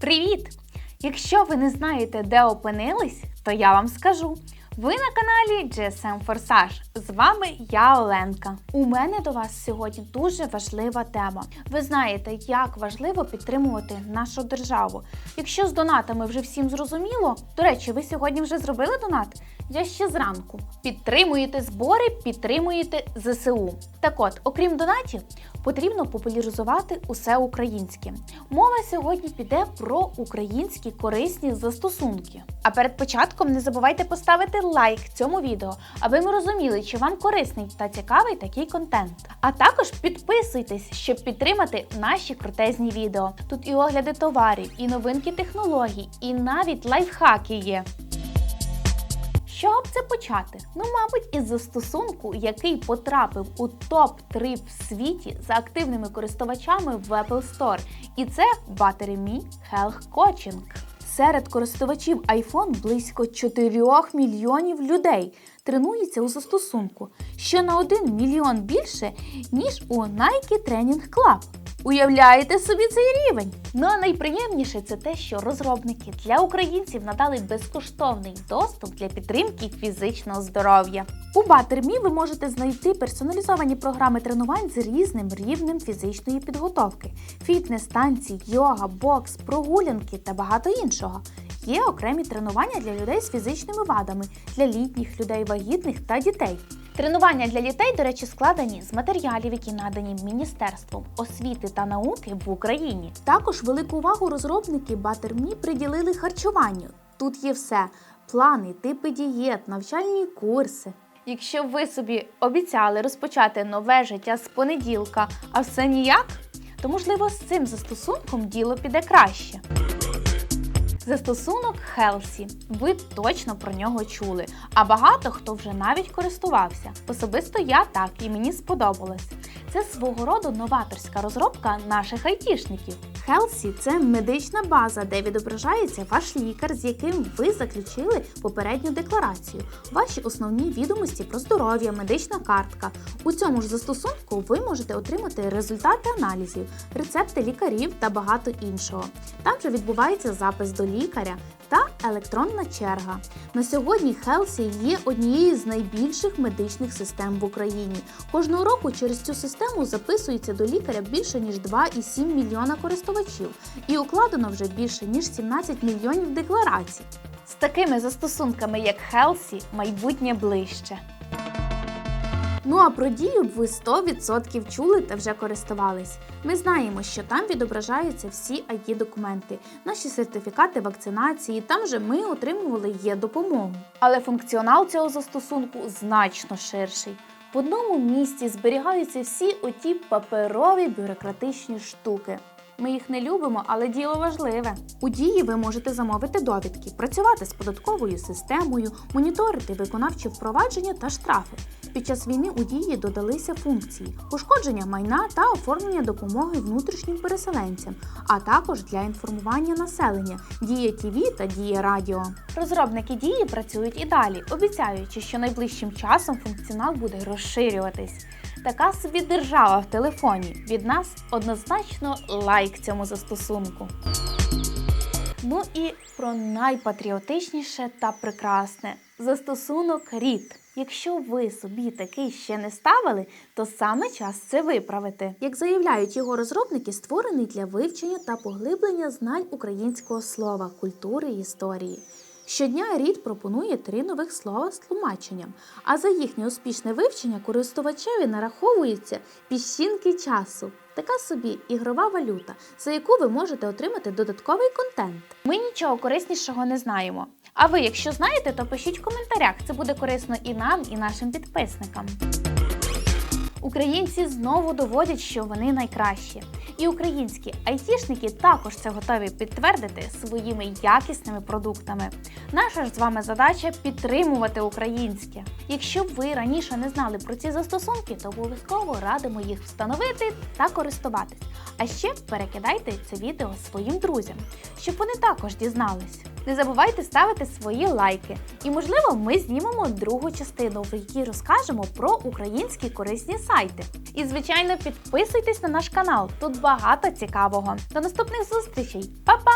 Привіт! Якщо ви не знаєте, де опинились, то я вам скажу. Ви на каналі GSM Форсаж. З вами я Оленка. У мене до вас сьогодні дуже важлива тема. Ви знаєте, як важливо підтримувати нашу державу. Якщо з донатами вже всім зрозуміло, до речі, ви сьогодні вже зробили донат? Я ще зранку. Підтримуєте збори, підтримуєте ЗСУ. Так от, окрім донатів, потрібно популяризувати усе українське. Мова сьогодні піде про українські корисні застосунки. А перед початком не забувайте поставити лайк цьому відео, аби ми розуміли, чи вам корисний та цікавий такий контент. А також підписуйтесь, щоб підтримати наші крутезні відео. Тут і огляди товарів, і новинки технологій, і навіть лайфхаки є. Чого б це почати? Ну, мабуть, із застосунку, який потрапив у топ-3 в світі за активними користувачами в Apple Store. І це Battery.me Health Coaching. Серед користувачів iPhone близько 4 мільйонів людей тренуються у застосунку, що на 1 мільйон більше, ніж у Nike Training Club. Уявляєте собі цей рівень? Ну а найприємніше це те, що розробники для українців надали безкоштовний доступ для підтримки фізичного здоров'я. У Батермі ви можете знайти персоналізовані програми тренувань з різним рівнем фізичної підготовки: фітнес, танці, йога, бокс, прогулянки та багато іншого. Є окремі тренування для людей з фізичними вадами, для літніх людей, вагітних та дітей. Тренування для дітей, до речі, складені з матеріалів, які надані Міністерством освіти та науки в Україні. Також велику увагу розробники Батермі приділили харчуванню. Тут є все: плани, типи дієт, навчальні курси. Якщо ви собі обіцяли розпочати нове життя з понеділка, а все ніяк, то можливо з цим застосунком діло піде краще. Застосунок Хелсі. Ви точно про нього чули, а багато хто вже навіть користувався. Особисто я так і мені сподобалось. Це свого роду новаторська розробка наших айтішників. Хелсі це медична база, де відображається ваш лікар, з яким ви заключили попередню декларацію, ваші основні відомості про здоров'я, медична картка. У цьому ж застосунку ви можете отримати результати аналізів, рецепти лікарів та багато іншого. Там же відбувається запис до лікаря та електронна черга. На сьогодні Хелсі є однією з найбільших медичних систем в Україні. Кожного року через цю систему записується до лікаря більше ніж 2,7 мільйона користувачів, і укладено вже більше ніж 17 мільйонів декларацій. З такими застосунками, як Хелсі, майбутнє ближче. Ну а про дію ви 100% чули та вже користувались. Ми знаємо, що там відображаються всі id документи, наші сертифікати вакцинації. Там же ми отримували є допомогу. Але функціонал цього застосунку значно ширший. В одному місці зберігаються всі оті паперові бюрократичні штуки. Ми їх не любимо, але діло важливе. У дії ви можете замовити довідки, працювати з податковою системою, моніторити виконавчі впровадження та штрафи. Під час війни у дії додалися функції пошкодження майна та оформлення допомоги внутрішнім переселенцям, а також для інформування населення Дія ТВ та Дія Радіо. Розробники дії працюють і далі, обіцяючи, що найближчим часом функціонал буде розширюватись. Така собі держава в телефоні. Від нас однозначно лайк цьому застосунку. Ну і про найпатріотичніше та прекрасне застосунок рід. Якщо ви собі такий ще не ставили, то саме час це виправити. Як заявляють його розробники, створений для вивчення та поглиблення знань українського слова, культури і історії. Щодня рід пропонує три нових слова з тлумаченням, а за їхнє успішне вивчення користувачеві нараховуються піщинки часу. Така собі ігрова валюта, за яку ви можете отримати додатковий контент. Ми нічого кориснішого не знаємо. А ви, якщо знаєте, то пишіть в коментарях. Це буде корисно і нам, і нашим підписникам. Українці знову доводять, що вони найкращі. І українські айтішники також це готові підтвердити своїми якісними продуктами. Наша ж з вами задача підтримувати українське. Якщо б ви раніше не знали про ці застосунки, то обов'язково радимо їх встановити та користуватись. А ще перекидайте це відео своїм друзям, щоб вони також дізнались. Не забувайте ставити свої лайки. І, можливо, ми знімемо другу частину, в якій розкажемо про українські корисні сайти. І, звичайно, підписуйтесь на наш канал. Тут багато цікавого. До наступних зустрічей. Па-па!